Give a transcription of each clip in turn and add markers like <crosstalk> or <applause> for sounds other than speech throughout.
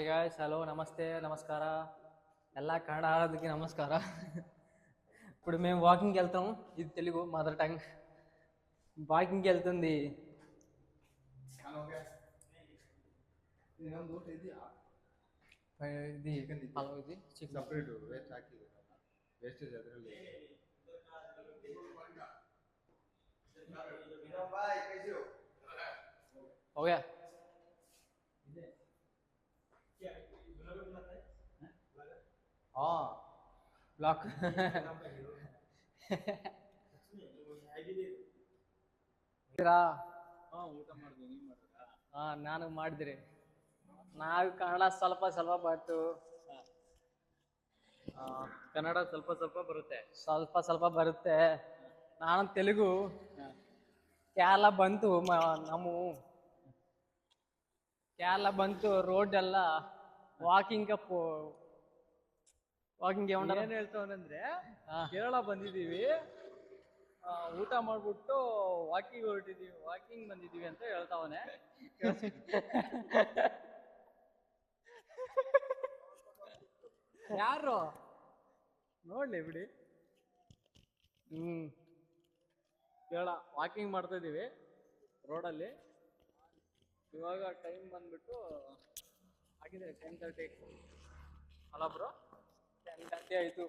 Hi guy hello నమస్తే నమస్కార. ఎలా కన్నడ ఆరాధకి నమస్కార? ఇప్పుడు మేము వాకింగ్కి వెళ్తాం. ఇది తెలుగు మదర్ టంగ్ వాకింగ్కి వెళ్తుంది. ఇది హలో ఇది ఓకే อ๋อล็อก ಊಟ ಮಾಡಿದೆ ನಾನು ಮಾಡಿದ್ರಿ. ನಾವು ಕನ್ನಡ ಸ್ವಲ್ಪ ಸ್ವಲ್ಪ ಬಟ್ಟು ಕನ್ನಡ ಸ್ವಲ್ಪ ಸ್ವಲ್ಪ ಬರುತ್ತೆ. ಸ್ವಲ್ಪ ಸ್ವಲ್ಪ ಬರುತ್ತೆ. ನಾನು ತೆಲುಗು. ಕೇರಳ ಬಂತು ನಮ್ಮ. ಕೇರಳ ಬಂತು ರೋಡ್ ಎಲ್ಲ ವಾಕಿಂಗ್ ವಾಕಿಂಗ್ ಏನ್ ಹೇಳ್ತಾವನಂದ್ರೆ. ಕೇರಳ ಬಂದಿದೀವಿ ಊಟ ಮಾಡ್ಬಿಟ್ಟು ವಾಕಿಂಗ್ ಹೊರಟಿದೀವಿ. ವಾಕಿಂಗ್ ಬಂದಿದೀವಿ ಅಂತ ಹೇಳ್ತಾವನೆ. <laughs> ಯಾರು? ನೋಡ್ಲಿ ಬಿಡಿ. ಹ್ಮ್. ಕೇರಳ ವಾಕಿಂಗ್ ಮಾಡ್ತಾ ಇದೀವಿ ರೋಡಲ್ಲಿ. ಇವಾಗ ಟೈಮ್ ಬಂದ್ಬಿಟ್ಟು ಆಗಿದೆ ಟೆನ್ ತರ್ಟಿ ಅಲ್ಲ ಬ್ರೋ? ಆಯ್ತು ಆಯ್ತು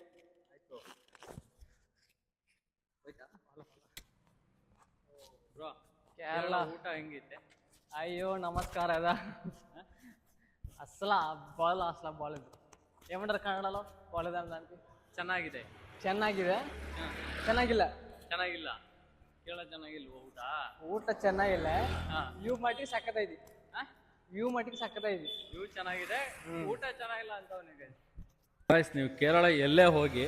ಕೇರಳ ಊಟ ಹೆಂಗಿತ್ತೆ? ಅಯ್ಯೋ ನಮಸ್ಕಾರ ಅದ. ಅಸಲ ಬಾಲ್ ಅಸಲ ಬಾಲ್ ಏಮಂಡ್ರೆ ಕನ್ನಡಲೋ ಬಾಲ್ ಅಂತ. ಚೆನ್ನಾಗಿದೆ. ಚೆನ್ನಾಗಿದೆ? ಚೆನ್ನಾಗಿಲ್ಲ? ಚೆನ್ನಾಗಿಲ್ಲ. ಕೇಳ ಚೆನ್ನಾಗಿಲ್ಲ ಊಟ? ಊಟ ಚೆನ್ನಾಗಿಲ್ಲ. ವ್ಯೂ ಮಟ್ಟಿಗೆ ಸಕ್ಕತ್ತಾಯ್ತಿ ವ್ಯೂ ಮಟ್ಟಿಗೆ ಸಕ್ಕತ್ತಾಯ್ತಿ ವ್ಯೂ ಚೆನ್ನಾಗಿದೆ. ಊಟ ಚೆನ್ನಾಗಿಲ್ಲ ಅಂತ ಅವನಿಗೆ ಗಾಯ್ಸ್ ನೀವು ಕೇರಳ ಎಲ್ಲೇ ಹೋಗಿ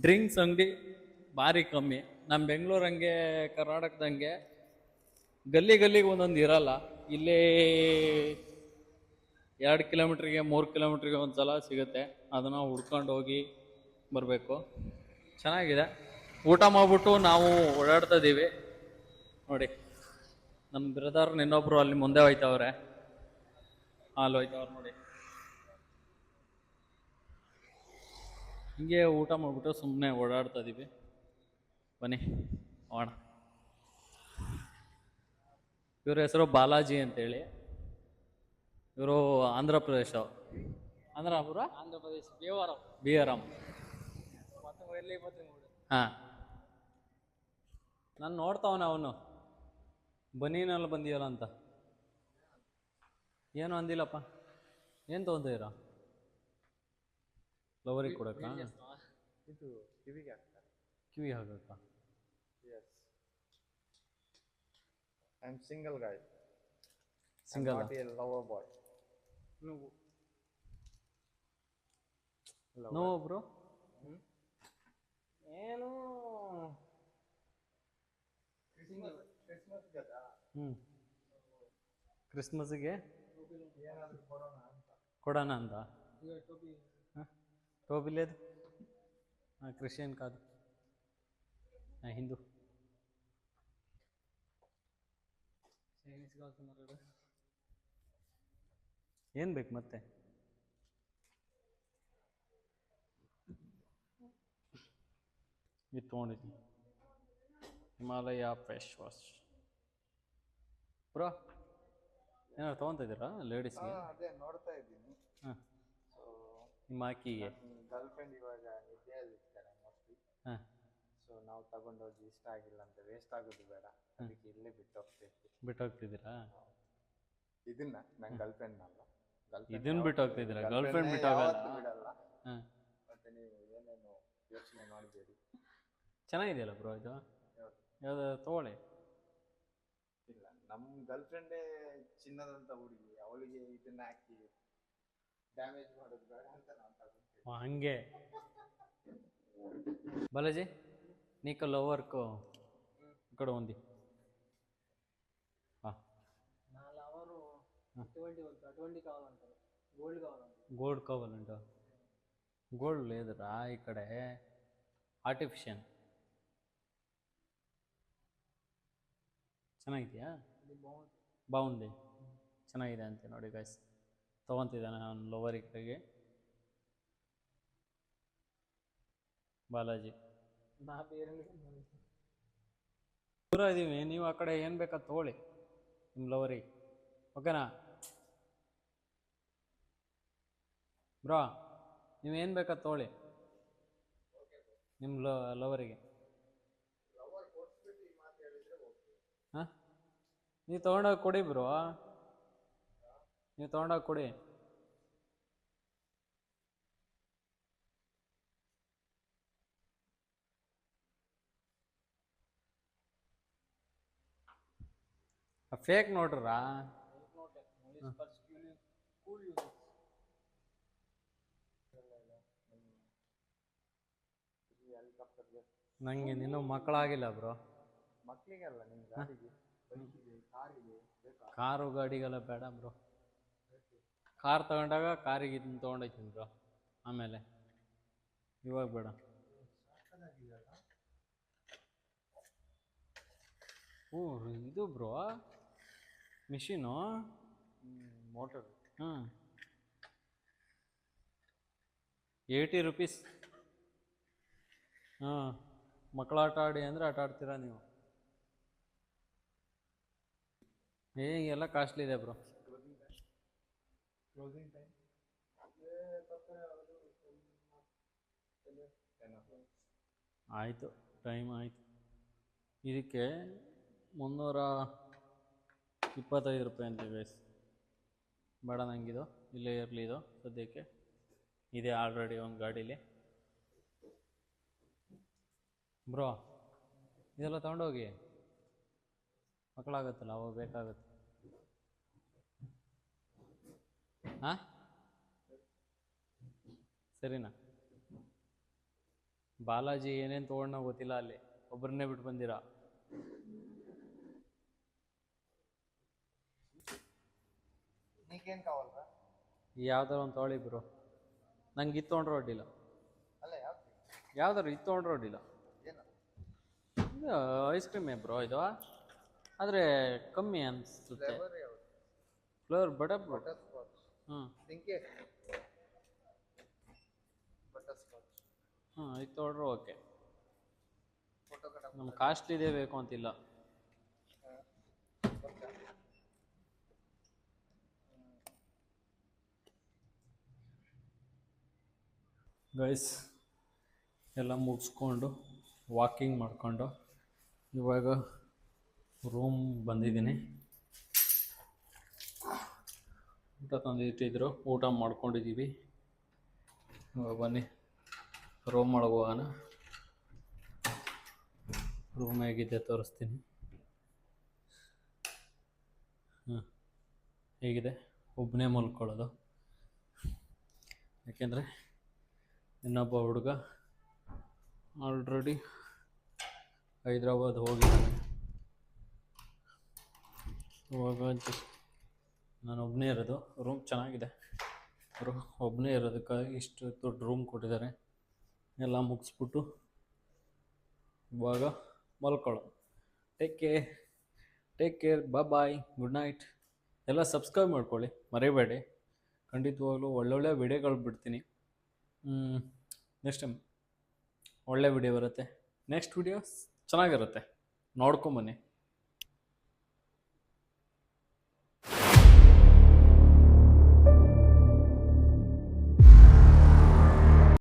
ಡ್ರಿಂಕ್ಸ್ ಅಂಗಡಿ ಭಾರಿ ಕಮ್ಮಿ. ನಮ್ಮ ಬೆಂಗಳೂರು ಹಂಗೆ, ಕರ್ನಾಟಕದಂಗೆ ಗಲ್ಲಿ ಗಲ್ಲಿಗೆ ಒಂದೊಂದು ಇರಲ್ಲ. ಇಲ್ಲಿ ಎರಡು ಕಿಲೋಮೀಟ್ರಿಗೆ, ಮೂರು ಕಿಲೋಮೀಟ್ರಿಗೆ ಒಂದು ಸಲ ಸಿಗುತ್ತೆ. ಅದನ್ನು ಹುಡ್ಕೊಂಡು ಹೋಗಿ ಬರಬೇಕು. ಚೆನ್ನಾಗಿದೆ. ಊಟ ಮಾಡಿಬಿಟ್ಟು ನಾವು ಓಡಾಡ್ತಾ ಇದ್ದೀವಿ ನೋಡಿ ನಮ್ಮ ಬ್ರದರ್ ಇನ್ನೊಬ್ಬರು ಅಲ್ಲಿ ಮುಂದೆ ಹೋಯ್ತವ್ರೆ. ಅಲ್ಲಿ ಹೋಯ್ತವ್ರು ನೋಡಿ. ಹಿಂಗೆ ಊಟ ಮಾಡಿಬಿಟ್ಟು ಸುಮ್ಮನೆ ಓಡಾಡ್ತಾ ಇದೀವಿ. ಬನ್ನಿ ಹೋಣ ಇವ್ರ ಹೆಸರು ಬಾಲಾಜಿ ಅಂತೇಳಿ. ಇವರು Andhra Pradesh. ಆಂಧ್ರಪುರ Andhra Pradesh ದೇವರಂ B R M ಮತ್ತೆ ಎಲ್ಲಿ ಮತ್ತೆ ನೋಡು. ಹಾಂ. ನಾನು ನೋಡ್ತಾವನ ಅವನು. ಬನೀನಲ್ಲಿ ಬಂದಿಯಲ್ಲ ಅಂತ. ಏನು ಅಂದಿಲ್ಲಪ್ಪ. ಏನು ತೊಗೊಂತೀರಾ ಲವರಿಗೆ ಕೊಡಕ್ಕ ಇದು ಕಿವಿಗೆ ಹಾಕ್ತಾರೆ ಕಿವಿ ಹಾಕಕ್ಕ yes I am single guy single not a lover boy నువ్వు ನೋ ಬ್ರೋ నేను ಕ್ರಿಸ್ಮಸ್ కదా ಹ್ಞೂ ಕ್ರಿಸ್ಮಸ್ಗೆ ಏನಾದರೂ ಕೊಡೋಣ ಅಂತ ಕೊಡೋಣ ಅಂತ ఇక టోపీ हाँ? టోపీ లేదు हाँ, క్రిస్టియన్ కాదు हाँ, హిందూ చైనీస్ కాల్తున్నారు ಏನು ಬೇಕು ಮತ್ತೆ ಇದು ತೊಗೊಂಡಿದ್ದೀನಿ ಹಿಮಾಲಯ ಫೇಸ್ ವಾಶ್ ಬ್ರೋ ಏನಾದ್ರು ತೊಗೊತಾ ಇದ್ದೀರಾ ಲೇಡೀಸ್ಗೆ ಅದೇ ನೋಡ್ತಾ ಇದ್ದೀನಿ ಹಾಂ ಸೊ ನಿಮ್ಮ ಆಕಿಗೆ ಗರ್ಲ್ ಫ್ರೆಂಡ್ ಇವಾಗ ನಿದ್ದೆಯಲ್ಲಿರ್ತಾರೆ ಮೋಸ್ಟ್ಲಿ ಹಾಂ. ಸೊ ನಾವು ತಗೊಂಡೋಗಿ ಇಷ್ಟ ಆಗಿಲ್ಲ ಅಂತ ವೇಸ್ಟ್ ಆಗೋದು ಬೇಡ. ಅದಕ್ಕೆ ಇಲ್ಲೇ ಬಿಟ್ಟು ಹೋಗ್ತಿದ್ವಿ ಬಿಟ್ಟು ಹೋಗ್ತಿದ್ದೀರಾ ಇದನ್ನ ನನ್ನ ಗರ್ಲ್ ಫ್ರೆಂಡ್ ಅಲ್ಲ. ಇದನ್ನ ಬಿಟ್ಟು ಹೋಗ್ತಿದ್ದೀರಾ ಗರ್ಲ್ ಫ್ರೆಂಡ್ ಬಿಟ್ಟು ಹೋಗಲ್ಲ ಹಾಂ. ಮತ್ತೆ ನೀವು ಏನೇನು ಯೋಚನೆ ಮಾಡಬೇಡಿ ಚೆನ್ನಾಗಿದೆಯಲ್ಲ ಬ್ರೋ ಇದು? ಯಾವ್ದು ತಗೊಳ್ಳಿ. ಇಲ್ಲ. ನಮ್ಮ ಗರ್ಲ್ಫ್ರೆಂಡೇ ಚಿನ್ನದಂತ ಹುಡುಗಿ. ಅವಳಿಗೆ ಇದನ್ನ ಹಾಕಿ ಡ್ಯಾಮೇಜ್ ಮಾಡೋದು ಬೇಡ ಅಂತ ನಾನು ತಗೊಂತೀನಿ ಹಂಗೆ బాలాజీ నీకు లవర్కు ఇక్కడ ఉంది నా లవరు అటువంటి అటువంటి కావాలంటారు గోల్డ్ కావాలంటారు గోల్డ్ కావాలంట గోల్డ్ లేదురా ఇక్కడ ఆర్టిఫిషియల్ ಚೆನ್ನಾಗಿದೆಯಾ ಬಾగుంది ಚೆನ್ನಾಗಿದೆ ಅಂತೆ ನೋಡಿ ಗಾಯ್ಸ್ ತೊಗೊತಿದ್ದಾನೆ ಅವನು ಲೋವರಿ ಕಡೆಗೆ ಬಾಲಾಜಿ. ದೂರ ಇದ್ದೀವಿ ನೀವು ಆ ಕಡೆ ಏನು ಬೇಕಾ ತೊಗೊಳ್ಳಿ, ನಿಮ್ಮ ಲವರಿ ಓಕೆನಾ ಬ್ರೋ ನೀವು ಏನು ಬೇಕಾದ ತೊಗೊಳ್ಳಿ, ನಿಮ್ಮ ಲ ಲವರಿಗೆ ಹಾಂ? ನೀವು ತೊಗೊಂಡೋಗಿ ಕೊಡಿ ಬ್ರೋ ನೀವು ತೊಗೊಂಡೋಗಿ ಕೊಡಿ. ಫೇಕ್ ನೋಡ್ರ ನಂಗೆ ಇನ್ನೂ ಮಕ್ಕಳಾಗಿಲ್ಲ ಬ್ರೋ ಮಕ್ಕಳಿಗೆಲ್ಲ ಕಾರು ಗಾಡಿಗೆಲ್ಲ ಬೇಡ ಬ್ರೋ ಕಾರ್ ತಗೊಂಡಾಗ ಕಾರಿಗೆ ಇದನ್ನ ತೊಗೊಂಡೋಗ್ತೀನಿ ಬ್ರೋ ಆಮೇಲೆ ಇವಾಗ ಬೇಡ. ಓ ಇದು ಬ್ರೋ? ಮಿಷಿನು? ಮೋಟರ್. ಹಾಂ. Eighty rupees. ಹಾಂ. ಮಕ್ಕಳು ಆಟ ಆಡಿ ಅಂದರೆ ಆಟ ಆಡ್ತೀರಾ ನೀವು? ಏ ಎಲ್ಲ ಕಾಸ್ಟ್ಲಿ ಇದೆ ಬ್ರೋ. ಕ್ಲೋಸಿಂಗ್ ಟೈಮ್ ಆಯಿತು ಟೈಮ್ ಆಯಿತು ಇದಕ್ಕೆ ಮುನ್ನೂರ ಇಪ್ಪತ್ತೈದು ರೂಪಾಯಿ ಅಂತ ಗೈಸ್ ಬೇಡ ನಂಗಿದು ಇಲ್ಲೇ ಇರಲಿ ಇದು ಸದ್ಯಕ್ಕೆ ಇದೆ ಆಲ್ರೆಡಿ ಒಂದು ಗಾಡೀಲಿ ಬ್ರೋ ಇದೆಲ್ಲ ತಗೊಂಡೋಗಿ ಮಕ್ಕಳಾಗತ್ತಲ್ಲ ಅವಾಗ ಬೇಕಾಗುತ್ತೆ ಹಾಂ ಸರಿನಾ ಬಾಲಾಜಿ ಏನೇನು ತೊಗೊಂಡ ಗೊತ್ತಿಲ್ಲ ಅಲ್ಲಿ ಒಬ್ಬರನ್ನೇ ಬಿಟ್ಟು ಬಂದಿರಾ నీకేం కావాలరా ಯಾವ್ದಾರು ಒಂದು ತೊಗೊಳ್ಳಿ ಬ್ರೋ ನಂಗೆ ಇದು ತೊಗೊಂಡ್ರೆ ಅಡ್ಡಿಲ್ಲ ಅಲ್ಲ ಯಾವ್ದು ಯಾವ್ದಾರು ಇದು ತೊಗೊಂಡ್ರೆ ಅಡ್ಡಿಲ್ಲ ಏನು ಇದು ಐಸ್ ಕ್ರೀಮೇ ಬ್ರೋ ಇದು ಆದರೆ ಕಮ್ಮಿ ಅನಿಸುತ್ತೆ ಫ್ಲೇವರ್ ಯಾವ್ದು ಫ್ಲೇವರ್ ಬಟರ್ ಬ್ರೋ ಬಟರ್ ನಿಂಗೆ ಬಟರ್ ಸ್ಕಾಚ್ ಹ್ಞೂ ಇದು ತೊಗೊಂಡ್ರೆ ಓಕೆ. ಫೋಟೋ ಕಾಸ್ಟ್ ನಮ್ಗೆ ಕಾಸ್ಟ್ಲಿದೇ ಬೇಕು ಅಂತಿಲ್ಲ. ಗೈಸ್ ಎಲ್ಲ ಮುಗಿಸ್ಕೊಂಡು ವಾಕಿಂಗ್ ಮಾಡಿಕೊಂಡು ಇವಾಗ ರೂಮ್ ಬಂದಿದ್ದೀನಿ. ಊಟ ತಂದಿಟ್ಟಿದ್ರು ಊಟ ಮಾಡ್ಕೊಂಡಿದ್ದೀವಿ ಬನ್ನಿ. ರೂಮ್ ಒಳಗೆ ಹೋಗೋಣ. ರೂಮ್ ಹೇಗಿದೆ ತೋರಿಸ್ತೀನಿ. ಹಾಂ ಹೇಗಿದೆ? ಒಬ್ಬನೇ ಮಲ್ಕೊಳ್ಳೋದು. ಯಾಕೆಂದರೆ ಇನ್ನೊಬ್ಬ ಹುಡುಗ ಆಲ್ರೆಡಿ ಹೈದ್ರಾಬಾದ್ ಹೋಗಿದ್ದಾನೆ. ಇವಾಗ just ನಾನು ಒಬ್ಬನೇ ಇರೋದು. ರೂಮ್ ಚೆನ್ನಾಗಿದೆ. ಒಬ್ಬನೇ ಇರೋದಕ್ಕಾಗಿ ಇಷ್ಟು ದೊಡ್ಡ ರೂಮ್ ಕೊಟ್ಟಿದ್ದಾರೆ. ಎಲ್ಲ ಮುಗಿಸ್ಬಿಟ್ಟು ಇವಾಗ ಮಲ್ಕೊಳ್ಳೋ ಟೇಕ್ ಕೇರ್ ಟೇಕ್ ಕೇರ್ ಬಾ ಬಾಯ್ ಗುಡ್ ನೈಟ್ ಎಲ್ಲ ಸಬ್ಸ್ಕ್ರೈಬ್ ಮಾಡ್ಕೊಳ್ಳಿ. ಮರಿಬೇಡಿ. ಖಂಡಿತವಾಗ್ಲೂ ಒಳ್ಳೊಳ್ಳೆ ವಿಡಿಯೋಗಳು ಬಿಡ್ತೀನಿ. ನೆಕ್ಸ್ಟ್ ಟೈಮ್ ಒಳ್ಳೆ ವಿಡಿಯೋ ಬರುತ್ತೆ. ನೆಕ್ಸ್ಟ್ ವಿಡಿಯೋಸ್ ಚೆನ್ನಾಗಿರುತ್ತೆ. ನೋಡ್ಕೊಂಬನ್ನಿ